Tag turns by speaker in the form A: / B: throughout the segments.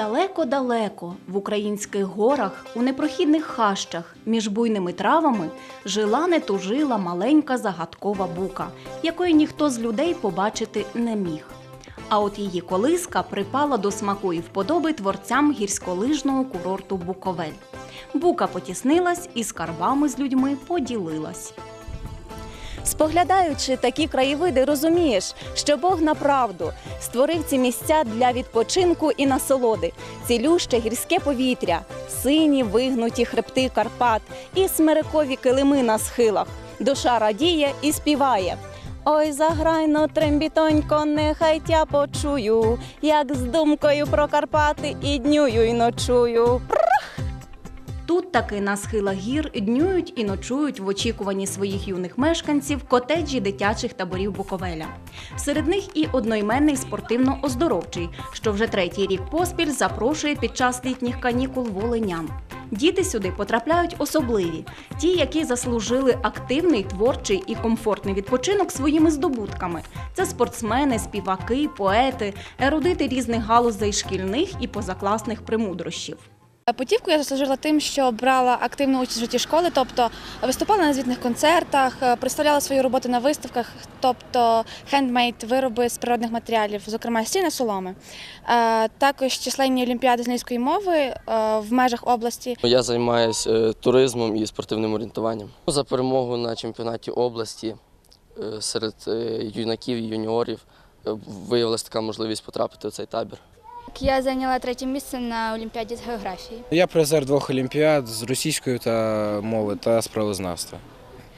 A: Далеко-далеко в українських горах, у непрохідних хащах, між буйними травами жила не тужила маленька загадкова бука, якої ніхто з людей побачити не міг. А от її колиска припала до смаку і вподоби творцям гірськолижного курорту Буковель. Бука потіснилась і скарбами з людьми поділилась. Споглядаючи такі краєвиди, розумієш, що Бог направду створив ці місця для відпочинку і насолоди, цілюще гірське повітря, сині вигнуті хребти Карпат і смерекові килими на схилах. Душа радіє і співає. Ой, заграйно, трембітонько, нехай тя почую, як з думкою про Карпати і днюю, і ночую. Тут таки на схилах гір днюють і ночують в очікуванні своїх юних мешканців котеджі дитячих таборів Буковеля. Серед них і одноіменний спортивно-оздоровчий, що вже третій рік поспіль запрошує під час літніх канікул волинян. Діти сюди потрапляють особливі, ті, які заслужили активний, творчий і комфортний відпочинок своїми здобутками. Це спортсмени, співаки, поети, ерудити різних галузей шкільних і позакласних примудрощів.
B: Путівку я заслужила тим, що брала активну участь в житті школи, тобто виступала на звітних концертах, е, представляла свою роботу на виставках, тобто хендмейд, вироби з природних матеріалів, зокрема стіни соломи. Е, Також численні олімпіади з англійської мови е, в межах області.
C: Я займаюся туризмом і спортивним орієнтуванням. За перемогу на чемпіонаті області е, серед е, юнаків і юніорів е, виявилася така можливість потрапити в цей табір.
D: Я зайняла третє місце на Олімпіаді з географії.
E: Я призер двох олімпіад з російської та мови та справознавства.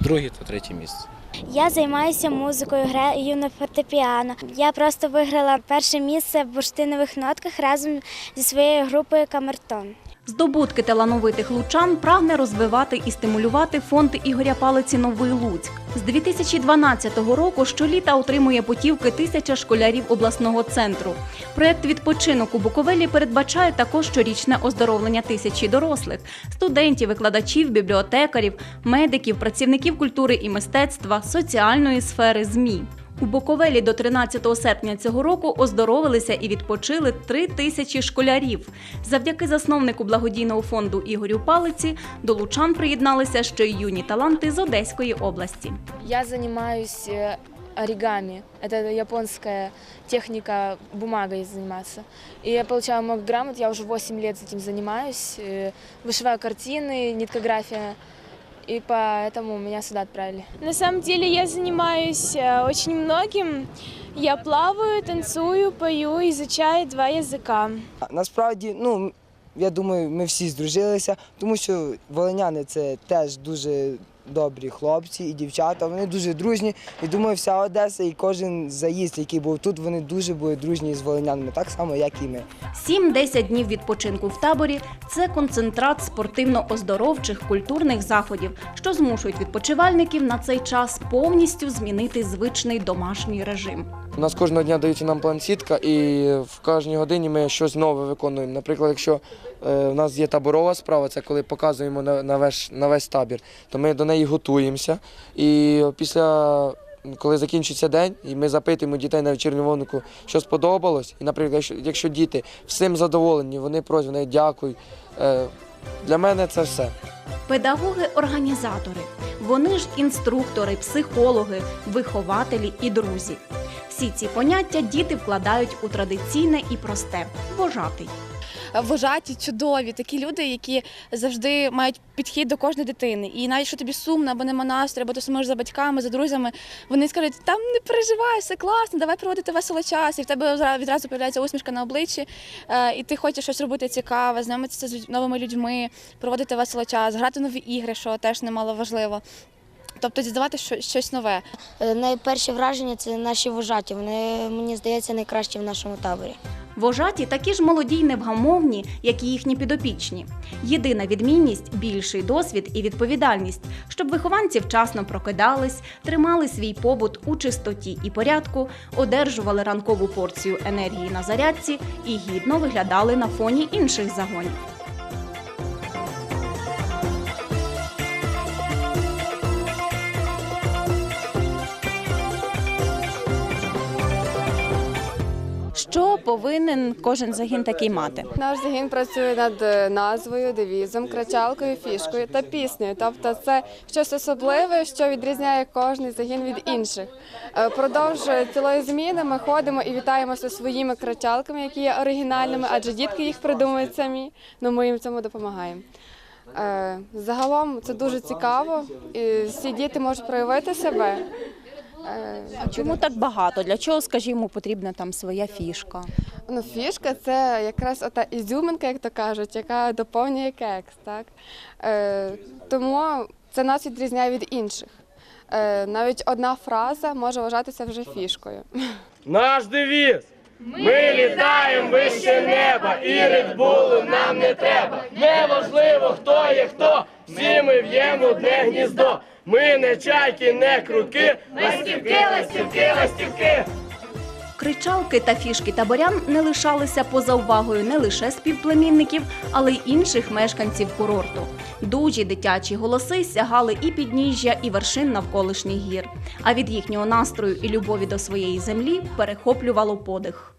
E: Друге та третє місце.
F: Я займаюся музикою, граю на фортепіано. Я просто виграла перше місце в бурштинових нотках разом зі своєю групою Камертон.
A: Здобутки талановитих лучан прагне розвивати і стимулювати фонд Ігоря Палиці Новий Луцьк. З 2012 року щоліта отримує путівки тисяча школярів обласного центру. Проєкт відпочинок у Буковелі передбачає також щорічне оздоровлення тисячі дорослих студентів, викладачів, бібліотекарів, медиків, працівників культури і мистецтва, соціальної сфери, ЗМІ. У Буковелі до 13 серпня цього року оздоровилися і відпочили три тисячі школярів. Завдяки засновнику благодійного фонду Ігорю Палиці до лучан приєдналися ще й юні таланти з Одеської області.
G: Я занимаюсь э, оригами. Это японская техника бумагой заниматься. И я получала много грамот, я уже 8 лет этим занимаюсь. Э, Вышиваю картины, ниткография. И поэтому меня сюда отправили.
H: На самом деле я занимаюсь э, очень многим. Я плаваю, танцую, пою, изучаю два языка.
I: Насправді, ну я думаю, ми всі здружилися, тому що волиняни це теж дуже добрі хлопці і дівчата. Вони дуже дружні. І думаю, вся Одеса і кожен заїзд, який був тут, вони дуже були дружні з волинянами, так само, як і ми.
A: 7-10 днів відпочинку в таборі це концентрат спортивно-оздоровчих культурних заходів, що змушують відпочивальників на цей час повністю змінити звичний домашній режим.
C: У нас кожного дня дають нам план сітка, і в кожній годині ми щось нове виконуємо. Наприклад, якщо е, у нас є таборова справа, це коли показуємо на, весь, на весь табір, то ми до неї готуємося. І після, коли закінчиться день, і ми запитуємо дітей на вечірню вогнику, що сподобалось. І, наприклад, якщо, діти всім задоволені, вони просять, вони дякують. Е, для мене це все.
A: Педагоги-організатори. Вони ж інструктори, психологи, вихователі і друзі. Всі ці поняття діти вкладають у традиційне і просте вожатий.
B: Вважаті, чудові, такі люди, які завжди мають підхід до кожної дитини. І навіть якщо тобі сумно або нема настрою, або ти сумуєш за батьками, за друзями, вони скажуть, там не переживай, все класно, давай проводити весело час. І в тебе відразу появляється усмішка на обличчі, е, і ти хочеш щось робити цікаве, знайомитися з новими людьми, проводити весело час, грати нові ігри, що теж немало важливо. Тобто дізнавати щось нове.
F: Е, Найперше враження це наші вожаті. Вони, мені здається, найкращі в нашому таборі.
A: Вожаті такі ж молоді й невгамовні, як і їхні підопічні. Єдина відмінність більший досвід і відповідальність, щоб вихованці вчасно прокидались, тримали свій побут у чистоті і порядку, одержували ранкову порцію енергії на зарядці і гідно виглядали на фоні інших загонів. Що повинен кожен загін такий мати?
J: Наш загін працює над е, назвою, девізом, кричалкою, фішкою та піснею. Тобто це щось особливе, що відрізняє кожний загін від інших. Е, Продовж цілої зміни ми ходимо і вітаємося своїми кричалками, які є оригінальними, адже дітки їх придумують самі. Ну ми їм в цьому допомагаємо. Е, Загалом це дуже цікаво, і всі діти можуть проявити себе.
A: А чому так багато? Для чого, скажімо, потрібна там своя фішка?
J: Ну, фішка це якраз ота ізюминка, як то кажуть, яка доповнює кекс. Так? Е, тому це нас відрізняє від інших. Е, навіть одна фраза може вважатися вже фішкою.
K: Наш девіз. Ми літаємо вище неба, і редбулу нам не треба. Неважливо, хто є хто, всі ми в'ємо одне гніздо. Ми не чайки, не круки, ластівки, ластівки, ластівки.
A: Кричалки та фішки таборян не лишалися поза увагою не лише співплемінників, але й інших мешканців курорту. Дужі дитячі голоси сягали і підніжжя, і вершин навколишніх гір. А від їхнього настрою і любові до своєї землі перехоплювало подих.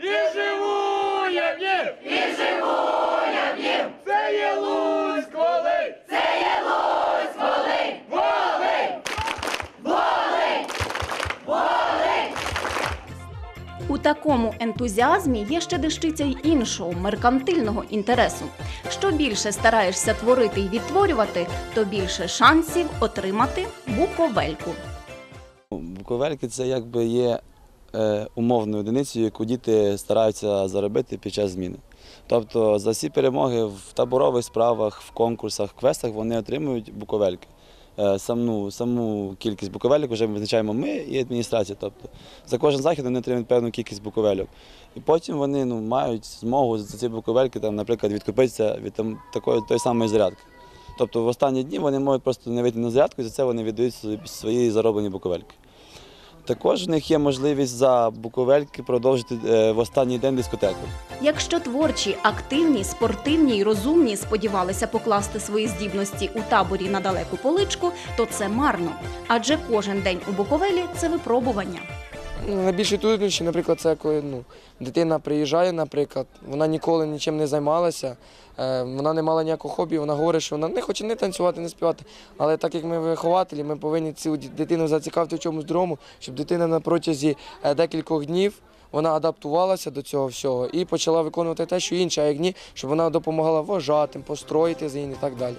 K: І живу я в нім, і живу я в нім. Це є Луцьк, Волинь, це є Луцьк, Волинь, Волинь, Волинь, Волинь.
A: У такому ентузіазмі є ще дещиця й іншого меркантильного інтересу. Що більше стараєшся творити й відтворювати, то більше шансів отримати буковельку.
L: Буковельки це якби є е, умовною одиницею, яку діти стараються заробити під час зміни. Тобто за всі перемоги в таборових справах, в конкурсах, квестах вони отримують буковельки. Е, саму, саму кількість буковельок вже визначаємо ми і адміністрація. Тобто за кожен захід вони отримують певну кількість буковельок. І потім вони ну, мають змогу за ці буковельки, там, наприклад, відкупитися від там, такої той самої зарядки. Тобто в останні дні вони можуть просто не вийти на зарядку, і за це вони віддають свої- свої зароблені буковельки. Також в них є можливість за буковельки продовжити е, в останній день дискотеку.
A: Якщо творчі, активні, спортивні й розумні сподівалися покласти свої здібності у таборі на далеку поличку, то це марно. Адже кожен день у Буковелі це випробування.
C: Ну, Найбільші труднощі, наприклад, це коли ну, дитина приїжджає, наприклад, вона ніколи нічим не займалася, е, вона не мала ніякого хобі, вона говорить, що вона не хоче не танцювати, не співати. Але так як ми вихователі, ми повинні цю дитину зацікавити в чомусь другому, щоб дитина на протязі е, декількох днів вона адаптувалася до цього всього і почала виконувати те, що інше, а як ні, щоб вона допомагала вважатим, построїти згін і так далі.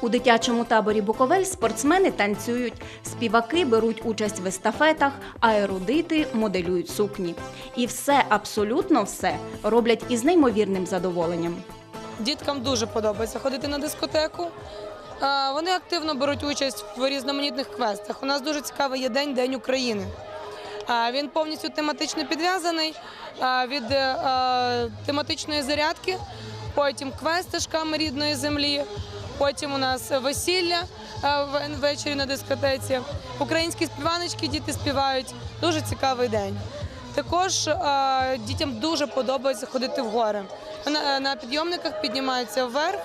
A: У дитячому таборі Буковель спортсмени танцюють, співаки беруть участь в естафетах, а ерудити моделюють сукні. І все, абсолютно все, роблять із неймовірним задоволенням.
M: Діткам дуже подобається ходити на дискотеку. А, Вони активно беруть участь в різноманітних квестах. У нас дуже цікавий є день День України. Він повністю тематично підв'язаний від е, тематичної зарядки, потім шками рідної землі, потім у нас весілля ввечері на дискотеці. Українські співаночки діти співають. Дуже цікавий день. Також дітям дуже подобається ходити в гори. На підйомниках піднімаються вверх,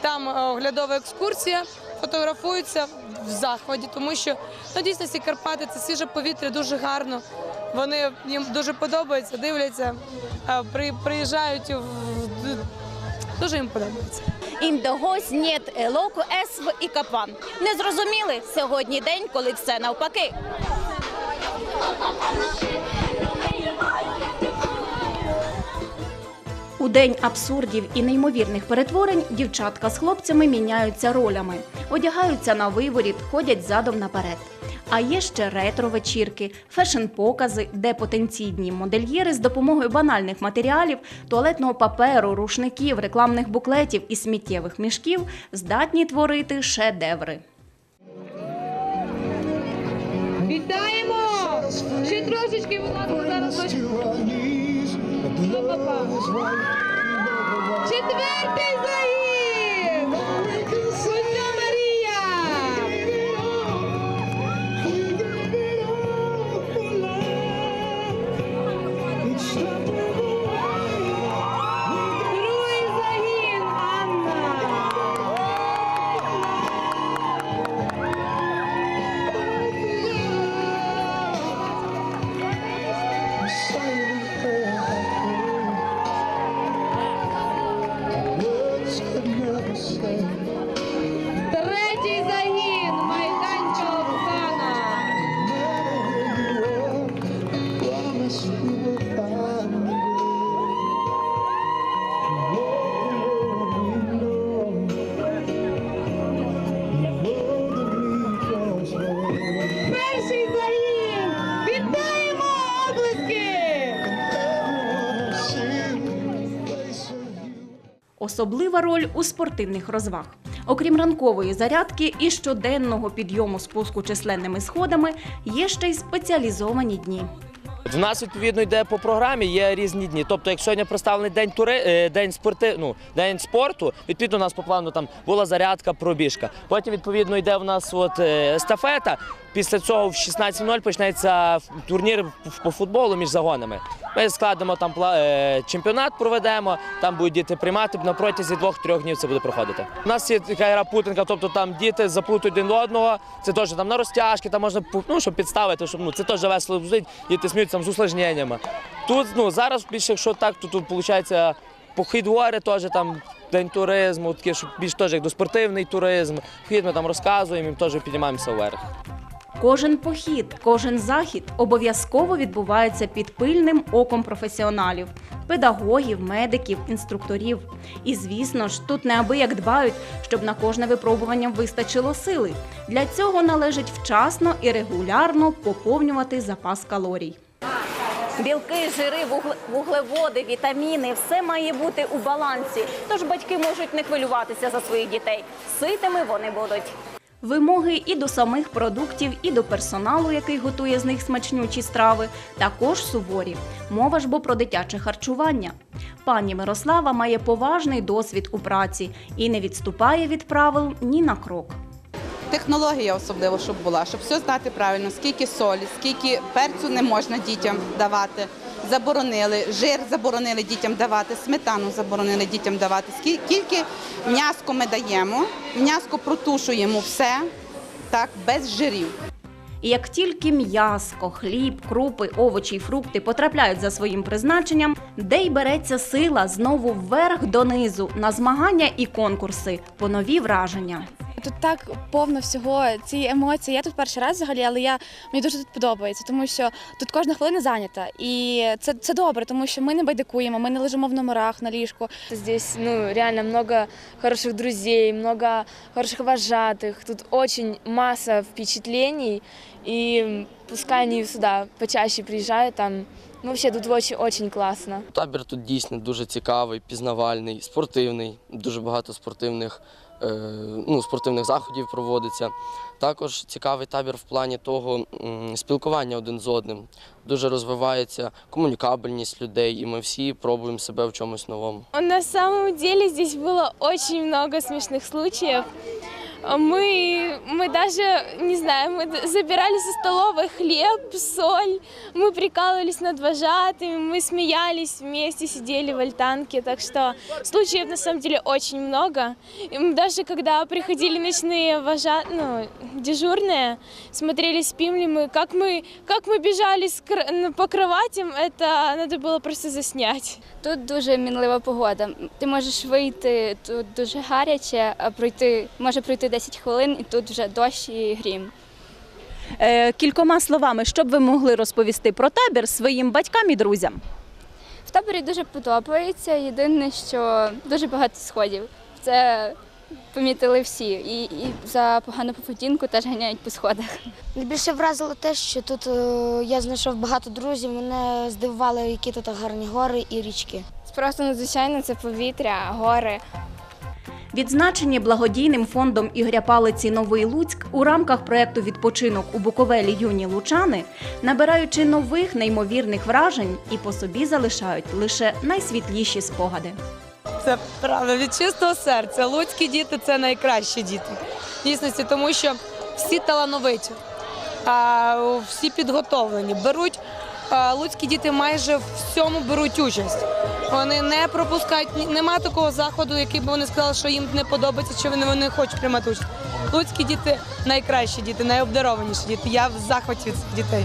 M: там е, оглядова екскурсія, фотографуються в захваті, тому що ну, дійсно ці Карпати це свіже повітря, дуже гарно. Вони їм дуже подобається, дивляться, при, приїжджають дуже їм подобається.
A: Індогось нет елоку есв і капан. Не зрозуміли? Сьогодні день, коли все навпаки. У день абсурдів і неймовірних перетворень дівчатка з хлопцями міняються ролями, одягаються на виворіт, ходять задом наперед. А є ще ретро-вечірки, фешн-покази, де потенційні модельєри з допомогою банальних матеріалів, туалетного паперу, рушників, рекламних буклетів і сміттєвих мішків здатні творити шедеври.
M: Вітаємо! Ще трошечки, будь ласка, зараз. Четвертий загін!
A: Особлива роль у спортивних розваг. Окрім ранкової зарядки і щоденного підйому спуску численними сходами, є ще й спеціалізовані дні.
K: В нас відповідно йде по програмі, є різні дні. Тобто, як сьогодні представлений день тури, е, день спорти, ну, день спорту, відповідно, у нас по плану там була зарядка, пробіжка. Потім відповідно йде в нас от е, естафета. Після цього в 16.00 почнеться турнір по футболу між загонами. Ми складемо там е, чемпіонат, проведемо, там будуть діти приймати на протязі двох-трьох днів це буде проходити. У нас є така гра путинка, тобто там діти заплутують один одного. Це теж там на розтяжки, там можна ну, щоб підставити, щоб ну це теж весело звучить, діти сміються там з усложненнями. Тут ну зараз більше, якщо так, то тут виходить похід гори теж там. День туризму, таке, щоб більш теж як до спортивний туризм. Вхід ми там розказуємо, і теж піднімаємося вверх.
A: Кожен похід, кожен захід обов'язково відбувається під пильним оком професіоналів, педагогів, медиків, інструкторів. І звісно ж, тут неабияк дбають, щоб на кожне випробування вистачило сили. Для цього належить вчасно і регулярно поповнювати запас калорій. Білки, жири, вугле- вуглеводи, вітаміни все має бути у балансі. Тож батьки можуть не хвилюватися за своїх дітей. Ситими вони будуть. Вимоги і до самих продуктів, і до персоналу, який готує з них смачнючі страви, також суворі. Мова ж бо про дитяче харчування. Пані Мирослава має поважний досвід у праці і не відступає від правил ні на крок.
N: Технологія особливо, щоб була, щоб все знати правильно, скільки солі, скільки перцю не можна дітям давати. Заборонили, жир заборонили дітям давати, сметану заборонили дітям давати. Скільки м'яско ми даємо, м'яско протушуємо все так, без жирів.
A: І як тільки м'яско, хліб, крупи, овочі й фрукти потрапляють за своїм призначенням, де й береться сила знову вверх донизу на змагання і конкурси по нові враження.
B: Тут так повно всього ці емоції. Я тут перший раз взагалі, але я мені дуже тут подобається, тому що тут кожна хвилина зайнята. І це, це добре, тому що ми не байдикуємо, ми не лежимо в номерах на ліжку.
G: Здесь ну, реально много хороших друзей, много хороших вожатых. Тут очень масса впечатлений. И пускай они сюда почаще приезжают, там ну, вообще тут очень, очень классно.
O: Табір тут дійсно дуже цікавий, пізнавальний, спортивний. Дуже багато спортивних, ну, спортивних заходів проводиться. Також цікавий табір в плані того спілкування один з одним. Дуже розвивається комунікабельність людей, і ми всі пробуємо себе в чомусь новому.
H: На самом деле здесь було очень много смішних случаев. Мы, мы даже, не знаю, мы забирали со столовой хлеб, соль, мы прикалывались над вожатыми, мы смеялись вместе, сидели в альтанке, так что случаев на самом деле очень много. И даже когда приходили ночные вожа... ну, дежурные, смотрели, спим ли мы, как мы, как мы бежали кр- на- по кроватям, это надо было просто заснять.
D: Тут дуже мінлива погода. Ти можеш вийти тут дуже гаряче, а пройти може пройти 10 хвилин, і тут вже дощ і грім.
A: Е, кількома словами, що б ви могли розповісти про табір своїм батькам і друзям?
D: В таборі дуже подобається. Єдине, що дуже багато сходів. Це помітили всі. І, і за погану поведінку теж ганяють по сходах.
F: Найбільше вразило те, що тут е, я знайшов багато друзів. Мене здивували, які тут гарні гори і річки.
H: Просто надзвичайно це повітря, гори.
A: Відзначені благодійним фондом Ігоря Палиці Новий Луцьк у рамках проекту Відпочинок у Буковелі юні лучани, набираючи нових неймовірних вражень і по собі залишають лише найсвітліші спогади.
M: Це правда від чистого серця. Луцькі діти це найкращі діти. Дійсності, тому що всі талановиті, всі підготовлені. Беруть луцькі діти майже в всьому беруть участь. Вони не пропускають нема такого заходу, який би вони сказали, що їм не подобається, вони, вони не хочуть приймати участь. Луцькі діти найкращі діти, найобдарованіші діти. Я в захваті від дітей.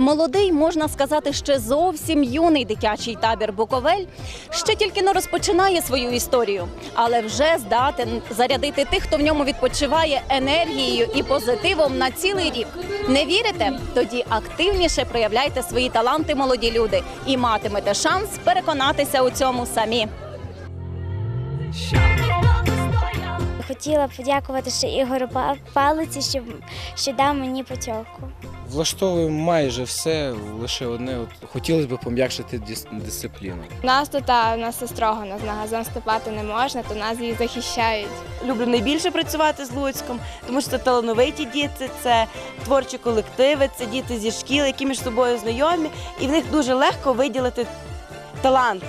A: Молодий, можна сказати, ще зовсім юний дитячий табір Буковель ще тільки не розпочинає свою історію, але вже здатен зарядити тих, хто в ньому відпочиває енергією і позитивом на цілий рік. Не вірите? Тоді активніше проявляйте свої таланти, молоді люди, і матимете шанс переконатися у цьому самі.
F: Хотіла подякувати ще Ігорю Па- Палиці, що, що дав мені путівку.
E: Влаштовуємо майже все, лише одне. От, хотілося б пом'якшити дис- дисципліну.
H: Нас тут у нас строго, нас на газон ступати не можна, то нас її захищають.
P: Люблю найбільше працювати з Луцьком, тому що це талановиті діти, це творчі колективи, це діти зі шкіл, які між собою знайомі, і в них дуже легко виділити таланти.